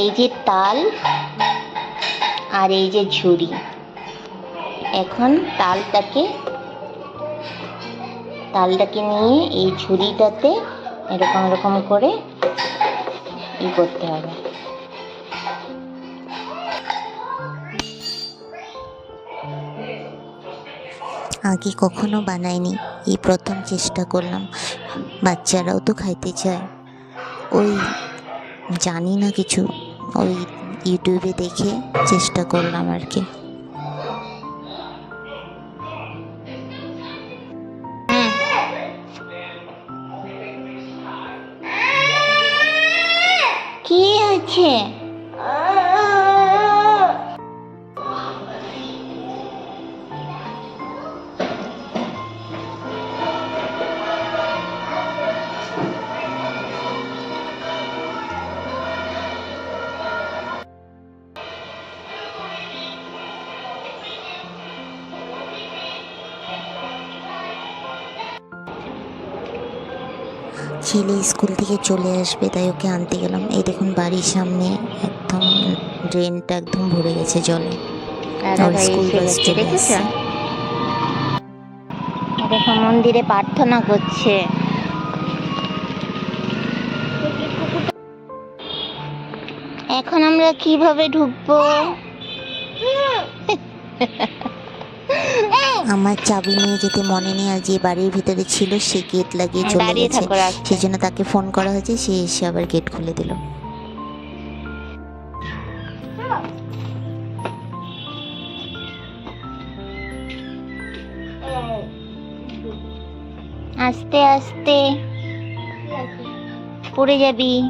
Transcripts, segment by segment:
এই যে তাল আর এই যে ঝুড়ি। এখন তালটাকে তালটাকে নিয়ে এই ঝুড়িটাতে এরকম এরকম করে ই করতে হবে। আগে কখনো বানাইনি, এই প্রথম চেষ্টা করলাম। বাচ্চারাও তো খাইতে চায়। ওই জানি না কিছু। ওই ইউটিউবে দেখে চেষ্টা করলাম আর কি। কি আছে ছেলে স্কুল থেকে চলে আসবে তাই ওকে আনতে গেলাম। এই দেখুন বাড়ির সামনে একদম ড্রেনটা একদম ভরে গেছে জলে। দাদা স্কুল বাস চলে আসছে। দেখো মন্দিরে প্রার্থনা করছে। এখন আমরা কীভাবে ঢুকবো? আমার চাবি নিয়ে যেতে মনে নেই আর যে বাড়ির ভিতরে ছিল সে গেট লাগিয়ে চলে দাঁড়িয়ে গেছে। থাকো রাস্তায়। সেই জন্য তাকে ফোন করা হয়েছে সে এসে আবার গেট খুলে দিল। আস্তে আস্তে। পড়ে যাবি।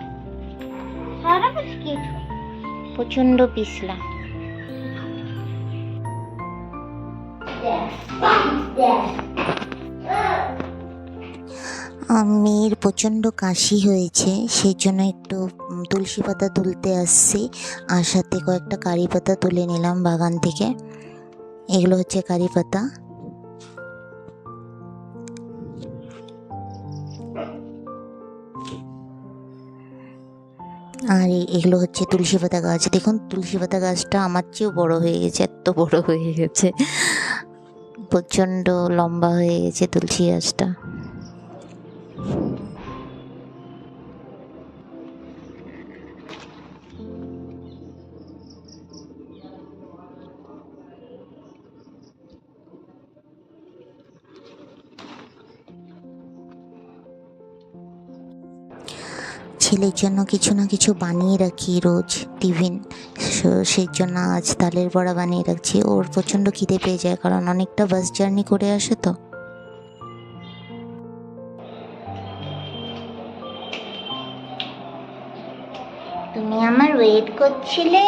প্রচণ্ড পিছলা। মেয়ের প্রচণ্ড কাশি হয়েছে সেই জন্য একটু তুলসী পাতা তুলতে আসছি। আর সাথে কয়েকটা কারি পাতা তুলে নিলাম বাগান থেকে। এগুলো হচ্ছে কারি পাতা। আর এগুলো হচ্ছে তুলসী পাতা গাছ। দেখুন, তুলসী পাতা গাছটা আমার চেয়েও বড় হয়ে গেছে, এত বড় হয়ে গেছে। প্রচণ্ড লম্বা হয়ে গেছে তুলসী গাছটা। ছেলের জন্য কিছু না কিছু বানিয়ে রাখি রোজ, টিফিন। সেই জন্য আজ তালের বড়া বানিয়ে রাখছি। ওর প্রচণ্ড খিদে পেয়ে যায়, কারণ অনেকটা বাস জার্নি করে আসে তো। তুমি আমার ওয়েট করছিলে?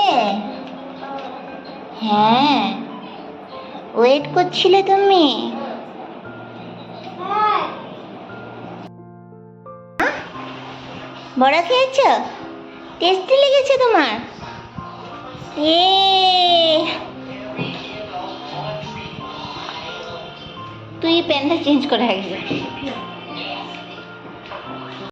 হ্যাঁ। ওয়েট করছিলে তুমি? বড়া খেয়েছ? টেস্টি লেগেছে তোমার? এ। তুই প্যান্টটা চেঞ্জ করে আগে